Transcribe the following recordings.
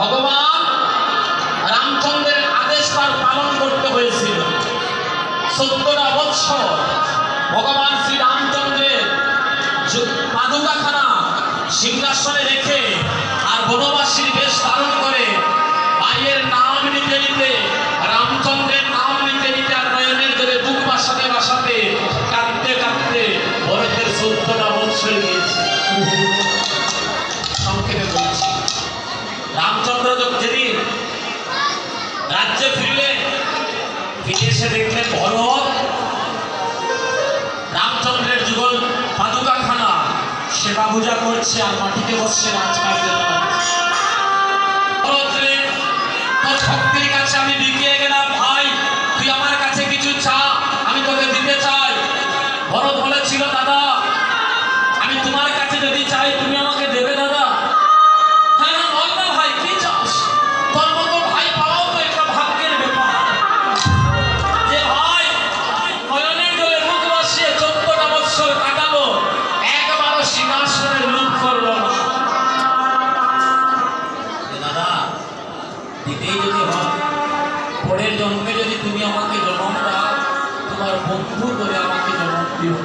ভগবান রামচন্দ্রের আদেশ তার পালন করতে হয়েছিল। সত্তরা বৎসর ভগবান শ্রী রামচন্দ্রের পাদুকাখানা সিংহাসনে রেখে এসে দেখলেন ভরত রামচন্দ্রের যুগল পাদুকাখানা। সেবা পূজা করছে আর মাটিতে বসছে ভরত ভক্তির কাছে আমি গেলাম, ভাই, তুই আমার কাছে কিছু চা, আমি তোকে দিতে চাই। ভরত বলেছিল, দাদা, আমি তোমার কাছে যদি চাই, তুমি আমাকে তোমার করে আমাকে দিও।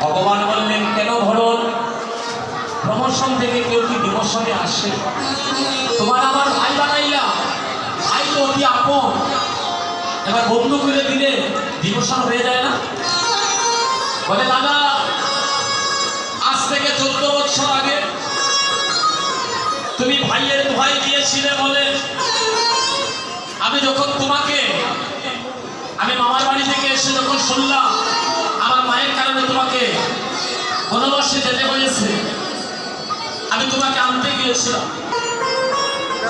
ভগবান বললেন, কেন ভরত প্রমোশন থেকে কেউ কি ডিমোশনে আসে? তোমার আমার ভাই বানাইলা। ভাই তো অতি আপন। এবার বন্ধু করে দিলে ডিমোশন হয়ে যায় না? বলে, দাদা, আজ থেকে চোদ্দ বছর আগে তুমি ভাইয়ের দোহাই দিয়েছিলে বলে আমি যখন তোমাকে আমি মামার বাড়ি থেকে এসে যখন শুনলাম, আমার মায়ের কারণে তোমাকে বনবাসে যেতে হয়েছে, আমি তোমাকে আনতে গিয়েছিলাম।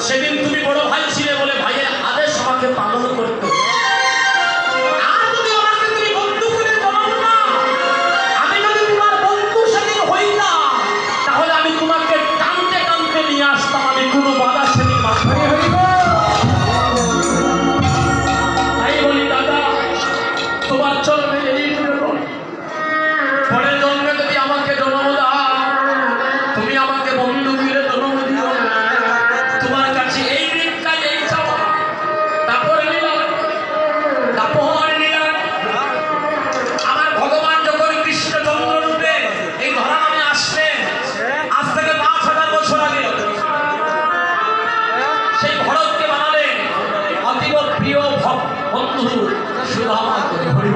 সেদিন তুমি বড় ভাই ছিলে বলে ভাইয়ের আদেশ আমাকে পালন করতে বন্ধু সুধামা করে হরিবল এবার